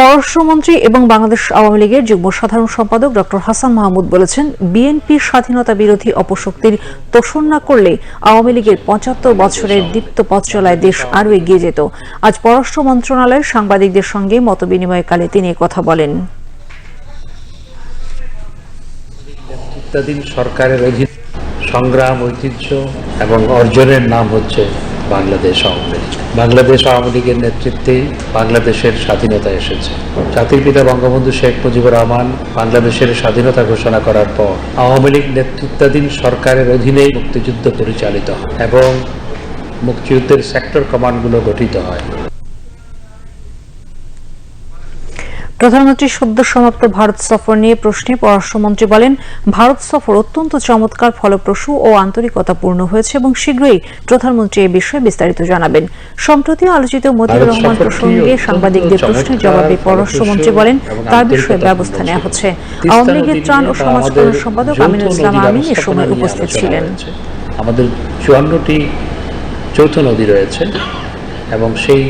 পররাষ্ট্রমন্ত্রী এবং বাংলাদেশ আওয়ামী লীগের যুগ্ম সাধারণ সম্পাদক ডক্টর হাসান মাহমুদ বলেছেন বিএনপির স্বাধীনতা বিরোধী অপশক্তির তোষণ না করলে আওয়ামী লীগের পঁচাত্তর বছরের দীপ্ত পথ চলায় দেশ আরও এগিয়ে যেত। আজ পররাষ্ট্র মন্ত্রণালয়ের সাংবাদিকদের সঙ্গে মতবিনিময়কালে তিনি কথা বলেন। সরকারের সংগ্রাম, ঐতিহ্য এবং অর্জনের নাম হচ্ছে বাংলাদেশ আওয়ামী লীগ। বাংলাদেশ আওয়ামী লীগের নেতৃত্বেই বাংলাদেশের স্বাধীনতা এসেছে। জাতির পিতা বঙ্গবন্ধু শেখ মুজিবুর রহমান বাংলাদেশের স্বাধীনতা ঘোষণা করার পর আওয়ামী লীগ নেতৃত্বাধীন সরকারের অধীনে মুক্তিযুদ্ধ পরিচালিত হয় এবং মুক্তিযুদ্ধের সেক্টর কমান্ডগুলো গঠিত হয়। প্রধানমন্ত্রীর সদ্য সমাপ্ত ভারত সফর নিয়ে প্রশ্নে পররাষ্ট্রমন্ত্রী বলেন ভারত সফর অত্যন্ত চমৎকার ফলপ্রসূ ও আন্তরিকতাপূর্ণ হয়েছে এবং শীঘ্রই প্রধানমন্ত্রী এ বিষয়ে বিস্তারিত জানাবেন। সম্প্রতি আলোচিত মতিউর রহমান প্রসঙ্গে সাংবাদিকদের প্রশ্নের জবাবে পররাষ্ট্রমন্ত্রী বলেন তার বিষয়ে ব্যবস্থা নেওয়া হচ্ছে। আওয়ামী লীগের ত্রাণ ও নিয়ে বা সমাজ কল্যাণ সম্পাদক আমিনুল ইসলাম আমিন এ সময় উপস্থিত ছিলেন। আমাদের চুয়ান্নটি যৌথ নদী রয়েছে এবং সেই